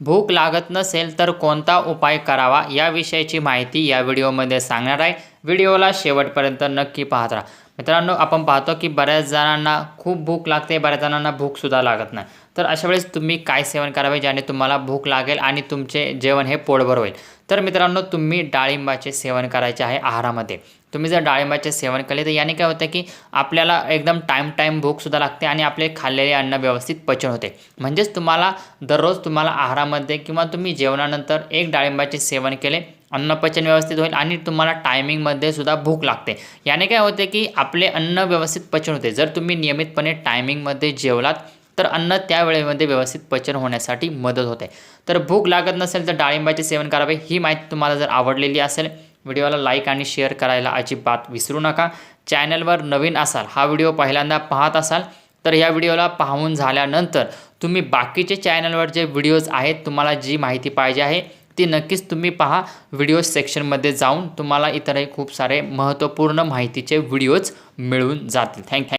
भूक लागत नसेल तर कोणता उपाय करावा याविषयीची माहिती या व्हिडिओमध्ये सांगणार आहे. व्हिडिओला शेवटपर्यंत नक्की पाहत राहा. मित्रांनो आपण पाहतो की बऱ्याच जणांना खूप भूक लागते बऱ्याच जणांना भूकसुद्धा लागत नाही. तर अशा वेळेस तुम्ही काय सेवन करावे ज्याने तुम्हाला भूक लागेल आणि तुमचे जेवण हे पोटभर होईल? तर मित्रांनो तुम्ही डाळिंबाचे सेवन करायचे आहे आहारामध्ये. तुम्ही जर डाळिंबाचे सेवन केले तर याने काय होतं की आपल्याला एकदम टाईम टाईम भूकसुद्धा लागते आणि आपले खाल्लेले अन्न व्यवस्थित पचन होते. म्हणजेच तुम्हाला दररोज तुम्हाला आहारामध्ये किंवा तुम्ही जेवणानंतर एक डाळिंबाचे सेवन केले अन्नपचन व्यवस्थित होईल आणि तुम्हाला टायमिंगमध्ये सुद्धा भूक लागते. याने काय होते की आपले अन्न व्यवस्थित पचन होते. जर तुम्ही नियमितपणे टायमिंगमध्ये जेवलात तर अन्न त्या वेळेमध्ये व्यवस्थित पचन होण्यासाठी मदत होते. तर भूक लागत नसेल तर डाळिंबाचे सेवन करावे ही माहिती तुम्हाला जर आवडलेली असेल व्हिडिओला लाईक आणि शेअर करायला अजिबात विसरू नका. चॅनलवर नवीन असाल हा व्हिडिओ पहिल्यांदा पाहत असाल तर या व्हिडिओला पाहून झाल्यानंतर तुम्ही बाकीचे चॅनलवर जे व्हिडिओज आहेत तुम्हाला जी माहिती पाहिजे आहे ती नक्कीच तुम्ही पहा. व्हिडिओ सेक्शनमध्ये जाऊन तुम्हाला इतरही खूप सारे महत्त्वपूर्ण माहितीचे व्हिडिओज मिळून जातील. थँक